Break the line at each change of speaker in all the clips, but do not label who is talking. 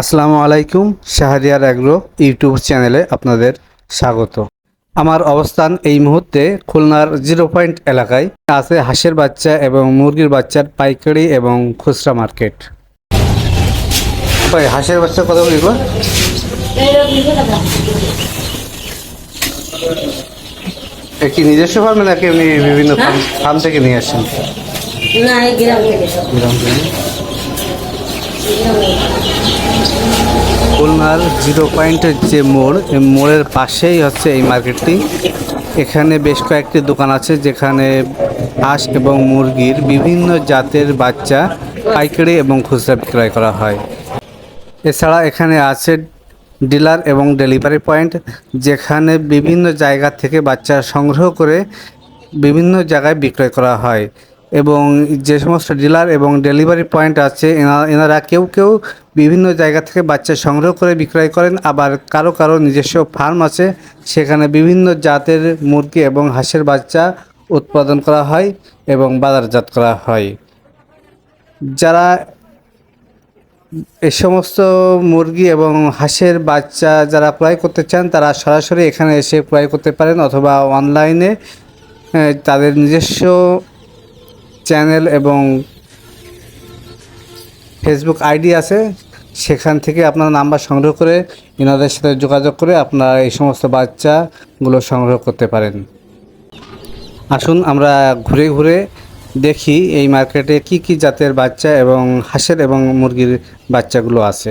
আসসালামু আলাইকুম Shahriar agro YouTube চ্যানেলে আপনাদের স্বাগত। আমার অবস্থান এই মুহূর্তে খুলনার জিরো পয়েন্ট এলাকায়। আছে হাঁসের বাচ্চা এবং মুরগির বাচ্চার পাইকারি এবং খুচরা মার্কেট। ভাই হাঁসের বাচ্চা কত এ কি নিজস্ব ফার্মে নাকি এমনি বিভিন্ন ফার্ম থেকে নিয়ে আসেন?
না গ্রাম থেকে।
খুলনার জিরো পয়েন্টের যে মোড় এই মোড়ের পাশেই হচ্ছে এই মার্কেটটি। এখানে বেশ কয়েকটি দোকান আছে যেখানে হাঁস এবং মুরগির বিভিন্ন জাতের বাচ্চা পাইকারি এবং খুচরা বিক্রয় করা হয়। এছাড়া এখানে আছে ডিলার এবং ডেলিভারি পয়েন্ট, যেখানে বিভিন্ন জায়গা থেকে বাচ্চা সংগ্রহ করে বিভিন্ন জায়গায় বিক্রয় করা হয়। এবং যে সমস্ত ডিলার এবং ডেলিভারি পয়েন্ট আছে, এনা- এনারা কেউ কেউ বিভিন্ন জায়গা থেকে বাচ্চা সংগ্রহ করে বিক্রয় করেন। আবার কারও কারও নিজস্ব ফার্ম আছে, সেখানে বিভিন্ন জাতের মুরগি এবং হাঁসের বাচ্চা উৎপাদন করা হয় এবং বাজারজাত করা হয়। যারা এই সমস্ত মুরগি এবং হাঁসের বাচ্চা যারা ক্রয় করতে চান, তারা সরাসরি এখানে এসে ক্রয় করতে পারেন অথবা অনলাইনে তাদের নিজস্ব চ্যানেল এবং ফেসবুক আইডি আছে, সেখান থেকে আপনার নাম্বার সংগ্রহ করে এনাদের সাথে যোগাযোগ করে আপনারা এই সমস্ত বাচ্চাগুলো সংগ্রহ করতে পারেন। আসুন আমরা ঘুরে ঘুরে দেখি এই মার্কেটে কি কি জাতের বাচ্চা এবং হাঁসের এবং মুরগির বাচ্চাগুলো আছে।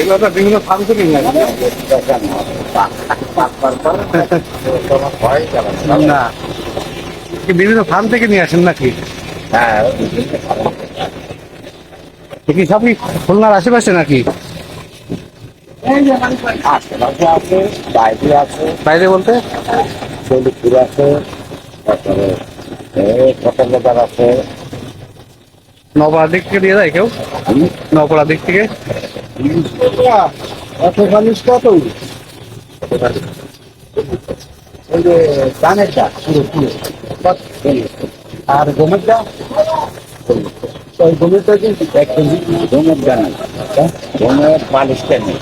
এগুলো তো বিভিন্ন ফার্ম থেকে নিয়ে না বিভিন্ন ফার্ম থেকে নিয়ে আসেন নাকি? এ কি সবই খুলনার আশেপাশে নাকি?
আছে বাইরে আছে
বাইরে বলতে?
চৌলিপুর আছে তারপরে আছে
দিক থেকে দিয়ে যায় কেউ? নপাড়ার দিক থেকে?
ওই যে ধানেরটা পুরো পুরো কত? আর গমেরটা ওই গমেরটা কিন্তু একদম গমের দানা গমের পালিশটা নেই